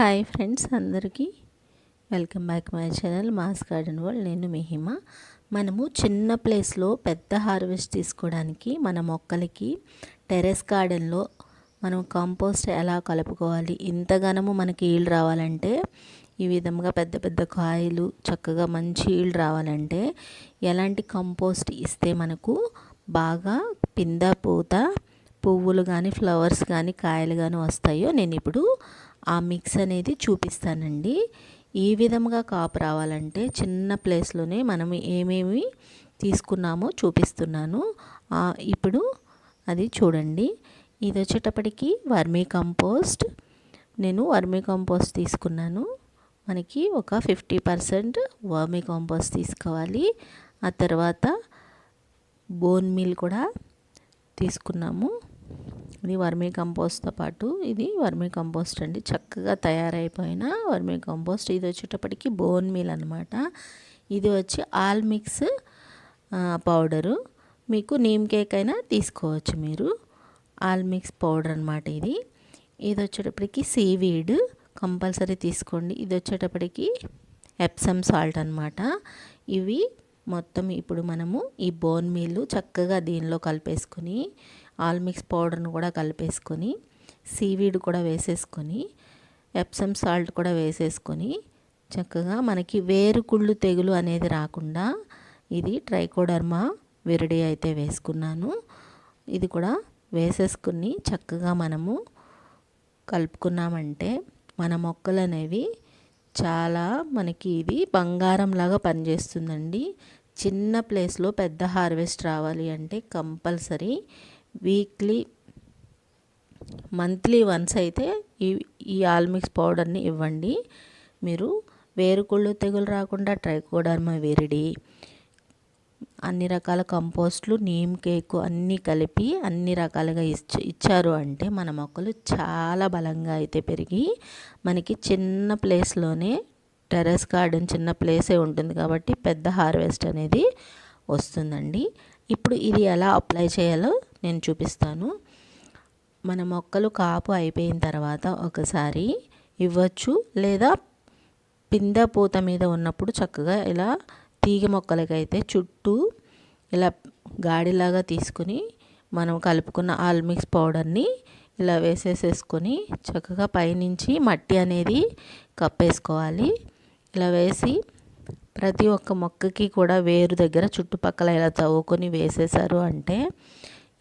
Hi friends అందరికీ. Welcome back my channel mass garden world. నేను మిహిమ. మనము చిన్న ప్లేస్లో పెద్ద హార్వెస్ట్ తీసుకోవడానికి మన మొక్కలకి టెరెస్ గార్డెన్లో మనం కంపోస్ట్ ఎలా కలుపుకోవాలి ఇంతగానము మనకి ఈల్డ్ రావాలంటే ఈ విధంగా పెద్ద పెద్ద కాయలు చక్కగా మంచి ఈల్డ్ రావాలంటే ఎలాంటి కంపోస్ట్ ఇస్తే మనకు బాగా పింద పూత పువ్వులు కానీ ఫ్లవర్స్ కానీ కాయలు కానీ వస్తాయో నేను ఇప్పుడు ఆ మిక్స్ అనేది చూపిస్తానండి. ఈ విధంగా కాపు రావాలంటే చిన్న ప్లేస్లోనే మనం ఏమేమి తీసుకున్నామో చూపిస్తున్నాను. ఇప్పుడు అది చూడండి. ఇది వచ్చేటప్పటికి వర్మీ కంపోస్ట్ నేను వర్మీ కంపోస్ట్ తీసుకున్నాను. మనకి ఒక ఫిఫ్టీ పర్సెంట్ వర్మీ కంపోస్ట్ తీసుకోవాలి. ఆ తర్వాత బోన్ మీల్ కూడా తీసుకున్నాము. ఇది వర్మీ కంపోస్ట్తో పాటు ఇది వర్మీ కంపోస్ట్ అండి. చక్కగా తయారైపోయిన వర్మీ కంపోస్ట్. ఇది వచ్చేటప్పటికి బోన్ మీల్ అనమాట ఇది వచ్చి ఆల్ మిక్స్ పౌడరు. మీకు నీమ్ కేక్ అయినా తీసుకోవచ్చు మీరు. ఆల్ మిక్స్ పౌడర్ అనమాట ఇది. ఇది వచ్చేటప్పటికి సీవీడ్ కంపల్సరీ తీసుకోండి. ఇది వచ్చేటప్పటికి ఎప్సమ్ సాల్ట్ అనమాట ఇవి మొత్తం ఇప్పుడు మనము ఈ బోన్ మీల్ చక్కగా దీనిలో కలిపేసుకొని ఆల్ మిక్స్ పౌడర్ను కూడా కలిపేసుకొని సీవీడ్ కూడా వేసేసుకొని ఎప్సమ్ సాల్ట్ కూడా వేసేసుకొని చక్కగా మనకి వేరుకుళ్ళు తెగులు అనేది రాకుండా ఇది ట్రైకోడర్మా విరడి అయితే వేసుకున్నాను. ఇది కూడా వేసేసుకుని చక్కగా మనము కలుపుకున్నామంటే మన మొక్కలు అనేవి చాలా మనకి ఇది బంగారం లాగా పనిచేస్తుందండి. చిన్న ప్లేస్లో పెద్ద హార్వెస్ట్ రావాలి అంటే కంపల్సరీ వీక్లీ మంత్లీ వన్స్ అయితే ఈ ఈ ఆల్మిక్స్ పౌడర్ని ఇవ్వండి. మీరు వేరుకుళ్ళు తెగులు రాకుండా ట్రైకోడర్మా విరిడి అన్ని రకాల కంపోస్ట్లు నీమ్ కేకు అన్నీ కలిపి అన్ని రకాలుగా ఇచ్చ ఇచ్చారు అంటే మన మొక్కలు చాలా బలంగా అయితే పెరిగి మనకి చిన్న ప్లేస్లోనే టెర్రస్ గార్డెన్ చిన్న ప్లేసే ఉంటుంది కాబట్టి పెద్ద హార్వెస్ట్ అనేది వస్తుందండి. ఇప్పుడు ఇది ఎలా అప్లై చేయాలో నేను చూపిస్తాను. మన మొక్కలు కాపు అయిపోయిన తర్వాత ఒకసారి ఇవ్వచ్చు లేదా పింద పూత మీద ఉన్నప్పుడు చక్కగా ఇలా తీగ మొక్కలకైతే చుట్టూ ఇలా గాడిలాగా తీసుకుని మనం కలుపుకున్న ఆల్మిక్స్ పౌడర్ని ఇలా వేసేసేసుకొని చక్కగా పైనుంచి మట్టి అనేది కప్పేసుకోవాలి. ఇలా వేసి ప్రతి ఒక్క మొక్కకి కూడా వేరు దగ్గర చుట్టుపక్కల ఇలా తవ్వుకొని వేసేసారు అంటే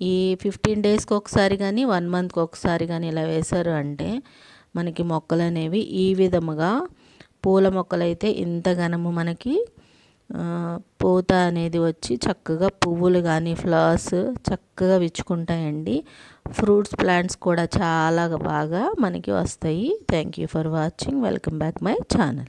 ఈ ఫిఫ్టీన్ డేస్కి ఒకసారి కానీ వన్ మంత్కి ఒకసారి కానీ ఇలా వేశారు అంటే మనకి మొక్కలు అనేవి ఈ విధముగా పూల మొక్కలైతే ఇంతగానము మనకి పూత అనేది వచ్చి చక్కగా పువ్వులు కానీ ఫ్లవర్స్ చక్కగా విచ్చుకుంటాయండి. ఫ్రూట్స్ ప్లాంట్స్ కూడా చాలా బాగా మనకి వస్తాయి. Thank you for watching welcome back my channel